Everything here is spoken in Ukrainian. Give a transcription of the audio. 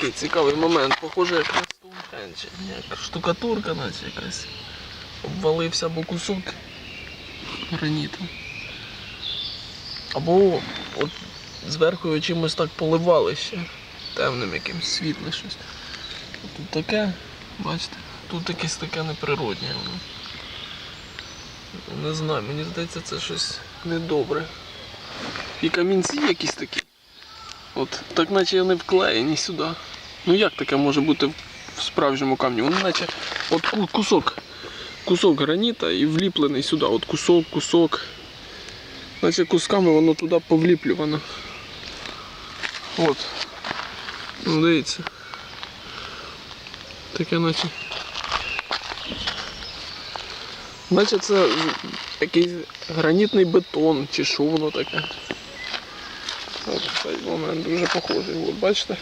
такий цікавий момент. Похоже, як на Стоунхенджі. Як штукатурка, наче якась. Обвалився або кусок граніту. Або от зверху чимось так поливали ще. Темним якимось світле щось. Тут таке, бачите, тут якесь таке неприроднє воно. Не знаю, мені здається, це щось недобре. І камінці якісь такі. От, так наче вони вклеєні сюди. Ну як таке може бути в справжньому камні? Вони наче от кусок. Кусок граніта і вліплений сюди. От кусок, кусок. Наче кусками воно туди повліплювано. От. Ну, дивіться. Таке наче. Наче це якийсь гранітний бетон чи що воно таке. От цей момент дуже похожий. От бачите?